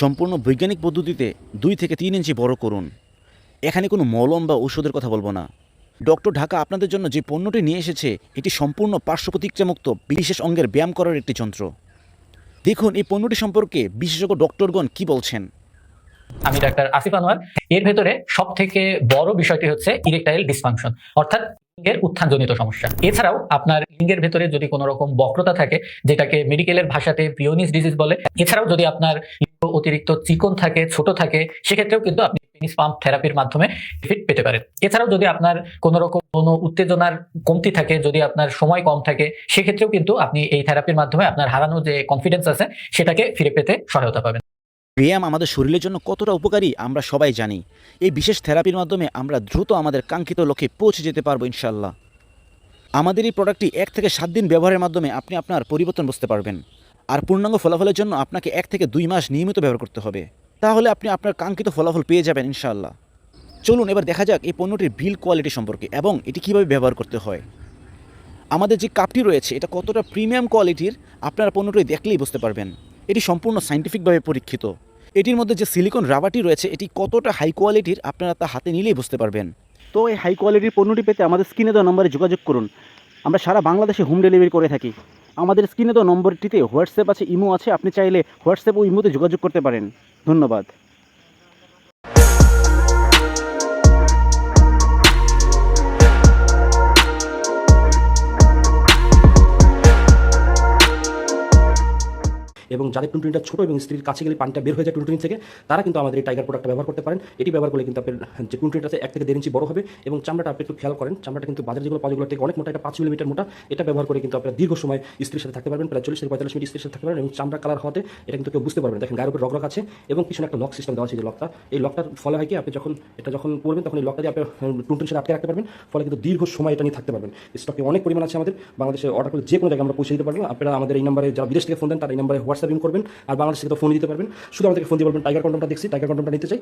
সম্পূর্ণ বৈজ্ঞানিক পদ্ধতিতে দুই থেকে তিন ইঞ্চি বড় করুন। এখানে কোনো মলম বা ঔষধের কথা বলব না। ডক্টর ঢাকা আপনাদের জন্য যে পণ্যটি নিয়ে এসেছে, এটি সম্পূর্ণ পার্শ্ব প্রতিক্রিয়ামুক্ত বিশেষ অঙ্গের ব্যায়াম করার একটি যন্ত্র। দেখুন, এই পণ্যটি সম্পর্কে বিশেষজ্ঞ ডক্টরগণ কি বলছেন। আমি ডাক্তার আসিফ আনোয়ার। এর ভেতরে সব থেকে বড় বিষয়টি হচ্ছে ইরেকটাইল ডিসফাংশন অর্থাৎ লিঙ্গের উত্থানজনিত সমস্যা। এছাড়াও আপনার লিঙ্গের ভেতরে যদি কোনো রকম বক্রতা থাকে, যেটাকে মেডিকেলের ভাষাতে পিওনিস ডিজিজ বলে, এছাড়াও যদি আপনার অতিরিক্ত চিকন থাকে, ছোট থাকে, সেক্ষেত্রেও কিন্তু আপনি পেনিস পাম্প থেরাপির মাধ্যমে ফিট পেতে পারেন। এছাড়াও যদি আপনার কোনো রকম কোনো উত্তেজনার কমতি থাকে, যদি আপনার সময় কম থাকে, সেক্ষেত্রেও কিন্তু আপনি এই থেরাপির মাধ্যমে আপনার হারানো যে কনফিডেন্স আছে, সেটাকে ফিরে পেতে সহায়তা পাবেন। ব্যায়াম আমাদের শরীরের জন্য কতটা উপকারী, আমরা সবাই জানি। এই বিশেষ থেরাপির মাধ্যমে আমরা দ্রুত আমাদের কাঙ্ক্ষিত লক্ষ্যে পৌঁছে যেতে পারব ইনশাল্লাহ আমাদের এই প্রোডাক্টটি এক থেকে সাত দিন ব্যবহারের মাধ্যমে আপনি আপনার পরিবর্তন বুঝতে পারবেন। আর পূর্ণাঙ্গ ফলাফলের জন্য আপনাকে এক থেকে দুই মাস নিয়মিত ব্যবহার করতে হবে। তাহলে আপনি আপনার কাঙ্ক্ষিত ফলাফল পেয়ে যাবেন ইনশাল্লাহ চলুন এবার দেখা যাক এই পণ্যটির বিল কোয়ালিটি সম্পর্কে এবং এটি কীভাবে ব্যবহার করতে হয়। আমাদের যে কাপটি রয়েছে, এটা কতটা প্রিমিয়াম কোয়ালিটির আপনারা পণ্যটি দেখলেই বুঝতে পারবেন। এটি সম্পূর্ণ সাইন্টিফিকভাবে পরীক্ষিত। এটির মধ্যে যে সিলিকন রাবারটি রয়েছে, এটি কতটা হাই কোয়ালিটির আপনারা তা হাতে নিলেই বুঝতে পারবেন। তো এই হাই কোয়ালিটির পণ্যটি পেতে আমাদের স্ক্রিনে দেওয়া নম্বরে যোগাযোগ করুন। আমরা সারা বাংলাদেশে হোম ডেলিভারি করে থাকি। আমাদের স্ক্রিনে দেওয়া নম্বরটিতে হোয়াটসঅ্যাপ আছে, ইমো আছে, আপনি চাইলে হোয়াটসঅ্যাপ ও ইমোতে যোগাযোগ করতে পারেন। ধন্যবাদ। এবং যাদের টুনটুনিটা ছোট এবং স্ত্রীর কাছে গেলে পানিটা বের হয়ে যায় টুনটুনি থেকে, তারা কিন্তু আমাদের এই টাইগার প্রোডাক্টটা ব্যবহার করতে পারেন। এটি ব্যবহার করলে কিন্তু আপনার যে টুনটুনিটা আছে এক থেকে দেড় ইঞ্চি বড় হবে এবং চামড়াটা আপনি একটু খেয়াল করেন, চামড়াটা কিন্তু বাজার যেগুলো পাওয়া যেগুলো থেকে অনেক মোটা, এটা পাঁচ মিলিমিটার মোটা। এটা ব্যবহার করে কিন্তু আপনার দীর্ঘ সময় স্ত্রীর সাথে থাকতে পারবেন, প্রায় চল্লিশ থেকে পঁয়তাল্লিশ মিনিট স্ত্রীর সাথে থাকতে পারবেন এবং চামড়া কালার হতে এটা কিন্তু কেউ বুঝতে পারবেন দেখেন গায়ের উপর রগ আছে এবং পিছনে একটা লক সিস্টেম দেওয়া আছে যে লকটা এই লকটার ফলে হয় কি, আপনি যখন এটা যখন পড়বেন তখন এই লকটা দিয়ে আপনি টুনটুনির সাথে আটকে রাখতে পারবেন। ফলে কিন্তু দীর্ঘ সময় এটা নিয়ে থাকতে পারবেন। স্টকে অনেক পরিমাণ আছে আমাদের। বাংলাদেশে অর্ডার করে যে কোনো জায়গায় আমরা পৌঁছে দিতে পারব। আপনারা আমাদের এই নম্বরে যারা বিদেশ থেকে ফোন দেন, তার এই নম্বরে হোয়াটসঅ্যাপ করবেন আর বাংলাদেশ থেকে ফোন দিতে পারবেন। শুধু আমাদেরকে ফোন দিয়ে বলবেন টাইগার কন্ডমটা দেখছি টাইগার কন্ডমটা নিতে চাই।